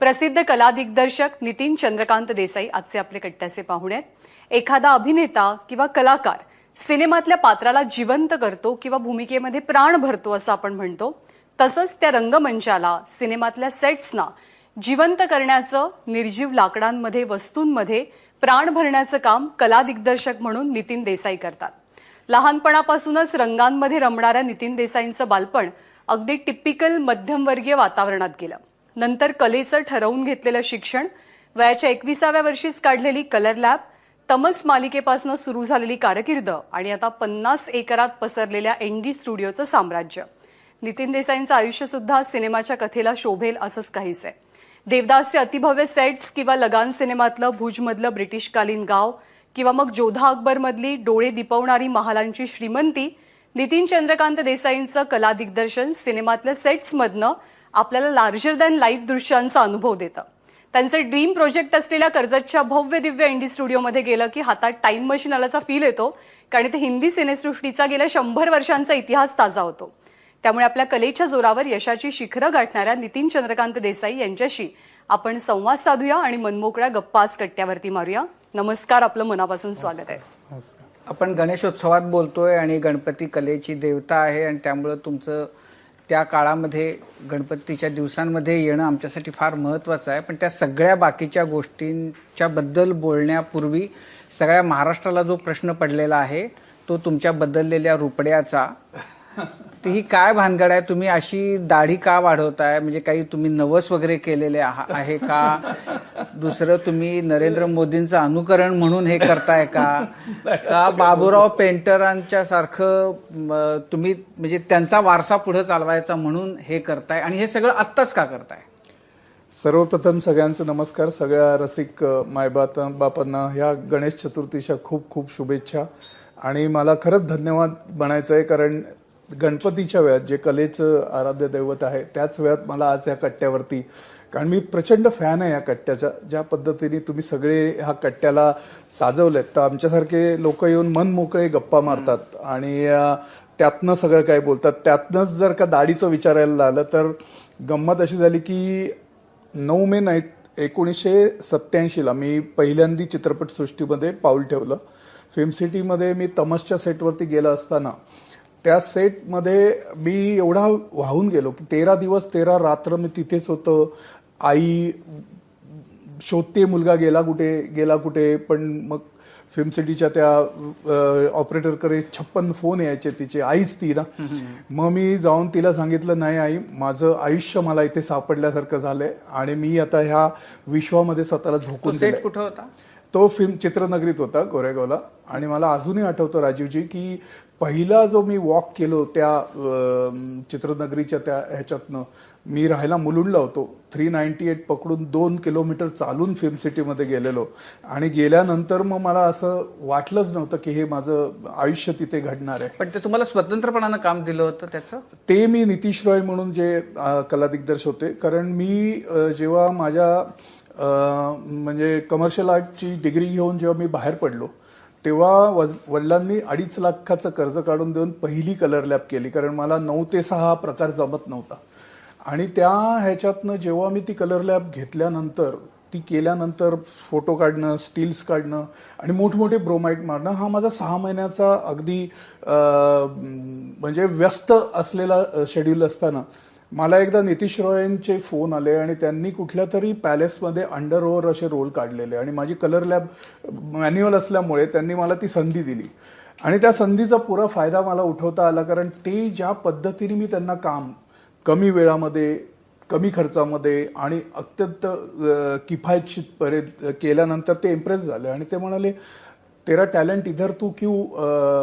प्रसिद्ध कला दिग्दर्शक नितीन चंद्रकांत देसाई आजचे आपले कट्ट्याचे पाहुणे आहेत. एखादा अभिनेता किंवा कलाकार सिनेमातल्या पात्राला जिवंत करतो किंवा भूमिकेमध्ये प्राण भरतो असं आपण म्हणतो तसंच त्या रंगमंचाला सिनेमातल्या सेट्सना जिवंत करण्याचं निर्जीव लाकडांमध्ये वस्तूंमध्ये प्राण भरण्याचं काम कला दिग्दर्शक म्हणून नितीन देसाई करतात. लहानपणापासूनच रंगांमध्ये रमणाऱ्या नितीन देसाईंचं बालपण अगदी टिपिकल मध्यमवर्गीय वातावरणात गेलं. नंतर कलेचं ठरवून घेतलेलं शिक्षण वयाच्या एकविसाव्या वर्षीच काढलेली कलर लॅब तमस मालिकेपासून सुरू झालेली कारकीर्द आणि आता पन्नास एकरात पसरलेल्या एनडी स्टुडिओचं साम्राज्य. नितीन देसाईंचं आयुष्य सुद्धा सिनेमाच्या कथेला शोभेल असंच काहीच आहे देवदासचे अतिभव्य सेट्स किंवा लगान सिनेमातलं भुजमधलं ब्रिटिशकालीन गाव किंवा मग जोधा अकबरमधली डोळे दिपवणारी महालांची श्रीमंती नितीन चंद्रकांत देसाईंचं कला दिग्दर्शन सिनेमातल्या सेट्समधनं आपल्याला लार्जर दॅन लाईफ दृश्यांचा अनुभव देतं. त्यांचं ड्रीम प्रोजेक्ट असलेल्या कर्जतच्या भव्य दिव्य इंडी स्टुडिओमध्ये गेलं की हातात टाइम मशीन आल्याचा फील येतो कारण ते हिंदी सिनेसृष्टीचा गेल्या शंभर वर्षांचा इतिहास ताजा होतो. त्यामुळे आपल्या कलेच्या जोरावर यशाची शिखरं गाठणाऱ्या नितीन चंद्रकांत देसाई यांच्याशी आपण संवाद साधूया आणि मनमोकळ्या गप्पास कट्ट्यावरती मारूया. नमस्कार आपलं मनापासून स्वागत आहे. आपण गणेशोत्सवात बोलतोय आणि गणपती कलेची देवता आहे आणि त्यामुळं तुमचं त्या काळामध्ये गणपतीच्या दिवसांमध्ये येणं आमच्यासाठी फार महत्त्वाचं आहे. पण त्या सगळ्या बाकीच्या गोष्टींच्या बद्दल बोलण्यापूर्वी सगळ्या महाराष्ट्राला जो प्रश्न पडलेला आहे तो तुमच्या बदललेल्या रुपड्याचा. ती ही काय भानगड आहे? तुम्ही अशी दाढी का वाढवताय? म्हणजे काही तुम्ही नवस वगैरे केलेले आहा- आहे का? दुसरं तुम्ही नरेंद्र मोदींचं अनुकरण म्हणून हे करताय का? का बाबूराव पेंटरांच्या सारखं तुम्ही म्हणजे त्यांचा वारसा पुढे चालवायचा म्हणून हे करताय आणि हे सगळं आत्ताच का करताय? सर्वप्रथम सगळ्यांचं नमस्कार. सगळ्या रसिक मायबात बापांना ह्या गणेश चतुर्थीच्या खूप खूप शुभेच्छा. आणि मला खरंच धन्यवाद म्हणायचं आहे कारण गणपतीच्या वेळात जे कलेचं आराध्य दैवत आहे त्याच वेळात मला आज या कट्ट्यावरती कारण मी प्रचंड फॅन आहे या कट्ट्याचा ज्या पद्धतीने तुम्ही सगळे ह्या कट्ट्याला साजवलेत. तर आमच्यासारखे लोक येऊन मन मोकळे गप्पा मारतात आणि त्यातनं सगळं काय बोलतात. त्यातनंच जर का दाढीचं विचारायला आलं तर गंमत अशी झाली की नऊ मे नाही एकोणीसशे सत्याऐंशीला मी पहिल्यांदी चित्रपटसृष्टीमध्ये पाऊल ठेवलं. फिल्म सिटीमध्ये मी तमसच्या सेटवरती गेला असताना त्या सेटमध्ये मी एवढा वाहून गेलो की तेरा दिवस तेरा रात्र मी तिथेच होतो. आई शोधते मुलगा गेला कुठे गेला कुठे पण मग फिल्म सिटीच्या त्या ऑपरेटरकडे छप्पन फोन यायचे तिचे. आईच ती ना. मग मी जाऊन तिला सांगितलं नाही आई माझं आयुष्य मला इथे सापडल्यासारखं झालंय आणि मी आता ह्या विश्वामध्ये स्वतःला झोकून. कुठं होता? तो फिल्म चित्रनगरीत होता गोरेगावला आणि मला अजूनही आठवतं राजीवजी की पहिला जो मी वॉक केलो त्या चित्रनगरीच्या त्या ह्याच्यातनं मी राहायला मुलुंडला होतो. थ्री नाईन्टी एट पकडून दोन किलोमीटर चालून फिल्म सिटीमध्ये गेलेलो. आणि गेल्यानंतर मग मला असं वाटलंच नव्हतं की हे माझं आयुष्य तिथे घडणार आहे. पण ते तुम्हाला स्वतंत्रपणानं काम दिलं होतं त्याचं? ते मी नितीश रॉय म्हणून जे अ, कला दिग्दर्शक होते. कारण मी जेव्हा माझ्या म्हणजे कमर्शियल आर्टची डिग्री घेऊन जेव्हा मी बाहेर पडलो तेव्हा वज- वडिलांनी अडीच लाखाचं कर्ज काढून देऊन पहिली कलर लॅब केली कारण मला नऊ ते सहा प्रकार जमत नव्हता. आणि त्या ह्याच्यातनं जेव्हा मी ती कलर लॅब घेतल्यानंतर ती केल्यानंतर फोटो काढणं स्टील्स काढणं आणि मोठमोठे ब्रोमाईट मारणं हा माझा सहा महिन्याचा अगदी म्हणजे व्यस्त असलेला शेड्यूल असताना मला एकदा नितीश रॉयनचे फोन आले आणि त्यांनी कुठल्या तरी पॅलेसमध्ये अंडर ओव्हर असे रोल काढलेले आणि माझी कलर लॅब मॅन्युअल असल्यामुळे त्यांनी मला ती संधी दिली. आणि त्या संधीचा पुरा फायदा मला उठवता आला कारण ते ज्या पद्धतीने मी त्यांना काम कमी वेळामध्ये कमी खर्चामध्ये आणि अत्यंत अ, केल्यानंतर ते इम्प्रेस झाले. आणि ते म्हणाले तेरा टॅलेंट इधर तू क्यू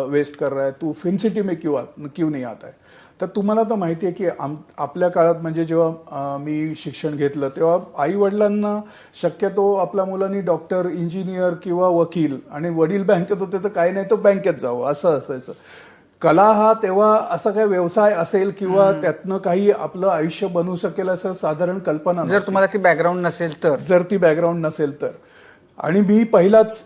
वेस्ट कर रहा है? तू फिल्म सिटी में क्यों आ- क्यों नहीं आता है? तर तुम्हाला तर माहिती आहे की आम आपल्या काळात म्हणजे जेव्हा मी शिक्षण घेतलं तेव्हा आई वडिलांना शक्यतो आपल्या मुलांनी डॉक्टर इंजिनियर किंवा वकील आणि वडील बँकेत होते तर काही नाही तर बँकेत जावं असं असायचं. कला हा तेव्हा असा काही व्यवसाय असेल किंवा त्यातनं काही आपलं आयुष्य बनवू शकेल असं साधारण कल्पना जर तुम्हाला ती बॅकग्राऊंड नसेल तर. जर ती बॅकग्राऊंड नसेल तर. आणि मी पहिलाच